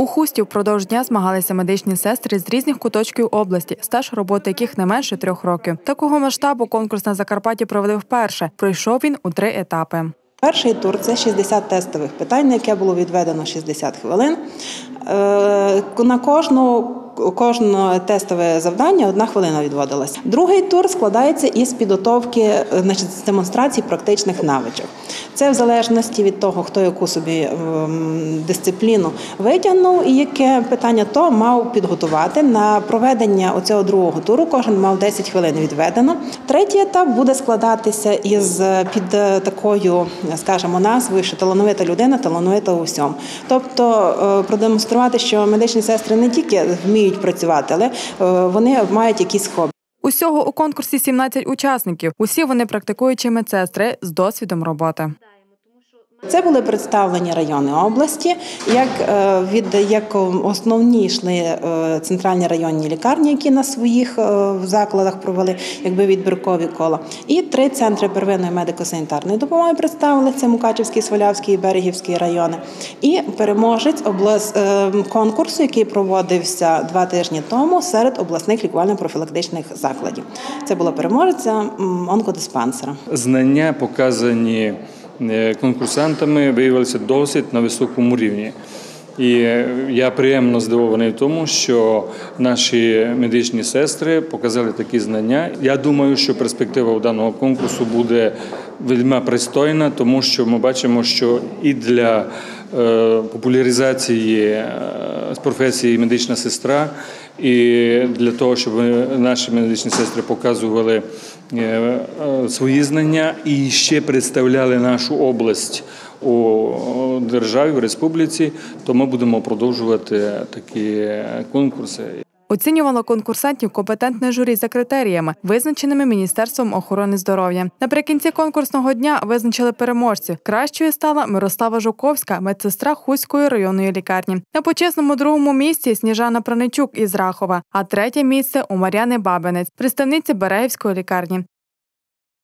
У хусті впродовж дня змагалися медичні сестри з різних куточків області, стаж роботи яких не менше трьох років. Такого масштабу конкурс на Закарпатті провели вперше. Пройшов він у три етапи. Перший тур це 60 тестових питань, на яке було відведено 60 хвилин. Е, На кожну Кожне тестове завдання одна хвилина відводилася. Другий тур складається із підготовки е, значить, з демонстрації практичних навичок. Це в залежності від того, хто яку собі дисципліну витягнув і яке питання то мав підготувати. На проведення оцього другого туру кожен мав 10 хвилин відведено. Третій етап буде складатися із під е, такою, скажімо, назвою, що талановита людина, талановита у всьому. Тобто е, продемонструвати, що медичні сестри не тільки вміють працювати, але е, вони мають якісь хобі. Усього у конкурсі 17 учасників. Усі вони практикуючі медсестри з досвідом роботи. Це були представлені райони області, як е, від як основні йшли е, центральні районні лікарні, які на своїх е, закладах провели якби відбіркові кола. І три центри первинної медико-санітарної допомоги представили це Мукачівський, Свалявський і Берегівський райони. І переможець облас конкурсу, який проводився два тижні тому серед обласних лікувально-профілактичних закладів. Це була переможеця онкодиспансера. Знання показані. Е, конкурсантами виявилися досить на високому рівні. І я приємно здивований тому, що наші медичні сестри показали такі знання. Я думаю, що перспектива у даного конкурсу буде вельми пристойна, тому що ми бачимо, що і для е, популяризації з професії медична сестра, і для того, щоб наші медичні сестри показували е, свої знання і ще представляли нашу область у державі в республіці, то ми будемо продовжувати такі конкурси. Оцінювало конкурсантів компетентне журі за критеріями, визначеними Міністерством охорони здоров'я. Наприкінці конкурсного дня визначили переможців. Кращою стала Мирослава Жуковська, медсестра Хуської районної лікарні. На почесному другому місці Сніжана Праничук із Рахова, а третє місце у Мар'яни Бабинець, представниці Береївської лікарні.